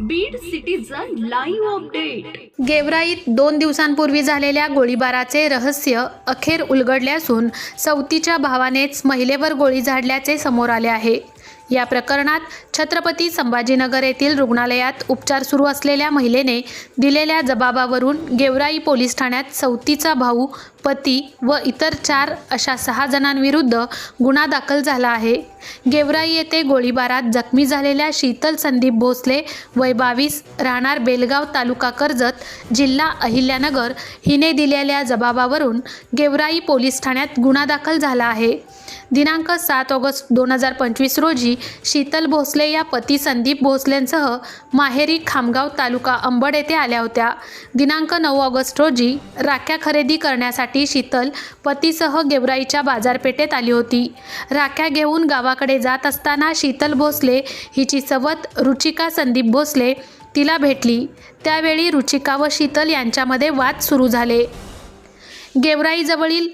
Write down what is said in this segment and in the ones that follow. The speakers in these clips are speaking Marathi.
बीड सिटीजन लाईव्ह अपडेट गेवराईत दोन दिवसांपूर्वी झालेल्या गोळीबाराचे रहस्य अखेर उलगडले असून सवतीच्या भावानेच महिलेवर गोळी झाडल्याचे समोर आले आहे. या प्रकरणात छत्रपती संभाजीनगर येथील रुग्णालयात उपचार सुरू असलेल्या महिलेने दिलेल्या जबाबावरून गेवराई पोलीस ठाण्यात सवतीचा भाऊ पती व इतर चार अशा सहा जणांविरुद्ध गुन्हा दाखल झाला आहे. गेवराई येथे गोळीबारात जखमी झालेल्या शीतल संदीप भोसले वय बावीस राहणार बेलगाव तालुका कर्जत जिल्हा अहिल्यानगर हिने दिलेल्या जबाबावरून गेवराई पोलीस ठाण्यात गुन्हा दाखल झाला आहे. दिनांक सात ऑगस्ट दोन हजार पंचवीस रोजी शीतल भोसले या पती संदीप भोसलेंसह माहेरी खामगाव तालुका अंबड येथे आल्या होत्या. दिनांक नऊ ऑगस्ट रोजी राख्या खरेदी करण्यासाठी शीतल पतीसह गेवराईच्या बाजारपेठेत आली होती. राख्या घेऊन गावाकडे जात असताना शीतल भोसले हिची सवत रुचिका संदीप भोसले तिला भेटली. त्यावेळी रुचिका व शीतल यांच्यामध्ये वाद सुरू झाले. गेवराईजवळील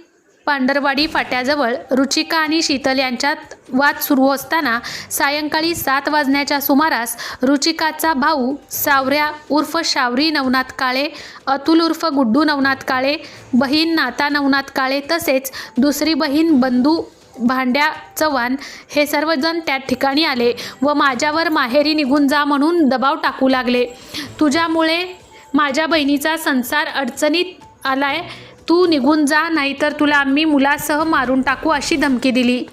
पांढरवाडी फाट्याजवळ रुचिका आणि शीतल यांच्यात वाद सुरू असताना सायंकाळी सात वाजण्याच्या सुमारास रुचिकाचा भाऊ सावऱ्या उर्फ शावरी नवनाथ काळे अतुल उर्फ गुड्डू नवनाथ काळे बहीण नाता नवनाथ काळे तसेच दुसरी बहीण बंधू भांड्या चव्हाण हे सर्वजण त्या ठिकाणी आले व माझ्यावर माहेरी निघून जा म्हणून दबाव टाकू लागले. तुझ्यामुळे माझ्या बहिणीचा संसार अडचणीत आलाय. तू निघून जा नाहीतर तुला आम्ही मुलासह मारून टाकू अशी धमकी दिली.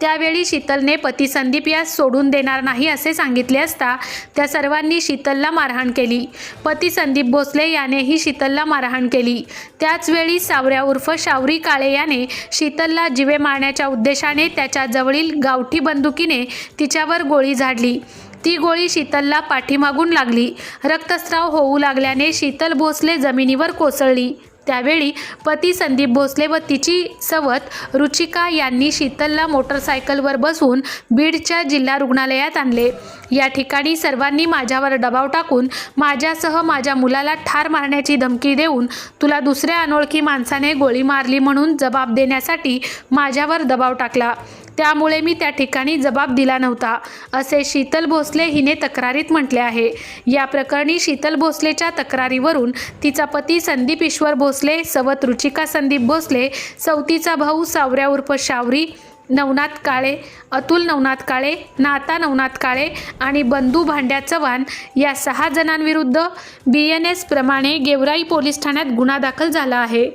त्यावेळी शीतलने पती संदीप यास सोडून देणार नाही असे सांगितले असता त्या सर्वांनी शीतलला मारहाण केली. पती संदीप भोसले यानेही शीतलला मारहाण केली. त्याचवेळी सावऱ्या उर्फ शावरी काळे याने शीतलला जिवे मारण्याच्या उद्देशाने त्याच्या जवळील गावठी बंदुकीने तिच्यावर गोळी झाडली. ती गोळी शीतलला पाठीमागून लागली. रक्तस्राव होऊ लागल्याने शीतल भोसले जमिनीवर कोसळली. त्यावेळी पती संदीप भोसले व तिची सवत रुचिका यांनी शीतलला मोटरसायकलवर बसवून बीडच्या जिल्हा रुग्णालयात आणले. या ठिकाणी सर्वांनी माझ्यावर दबाव टाकून माझ्यासह माझ्या मुलाला ठार मारण्याची धमकी देऊन तुला दुसऱ्या अनोळखी माणसाने गोळी मारली म्हणून जबाब देण्यासाठी माझ्यावर दबाव टाकला. त्यामुळे मी त्या ठिकाणी जबाब दिला नव्हता असे शीतल भोसले हिने तक्रारीत म्हटले आहे. या प्रकरणी शीतल भोसलेच्या तक्रारीवरून तिचा पती संदीप ईश्वर भोसले सवत रुचिका संदीप भोसले सवतीचा भाऊ सावऱ्या उर्फ शावरी नवनाथ काळे अतुल नवनाथ काळे नाता नवनाथ काळे आणि बंधू भांड्या चव्हाण या सहा जणांविरुद्ध बी एन एस प्रमाणे गेवराई पोलीस ठाण्यात गुन्हा दाखल झाला आहे.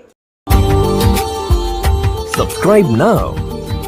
सबस्क्राईब नाव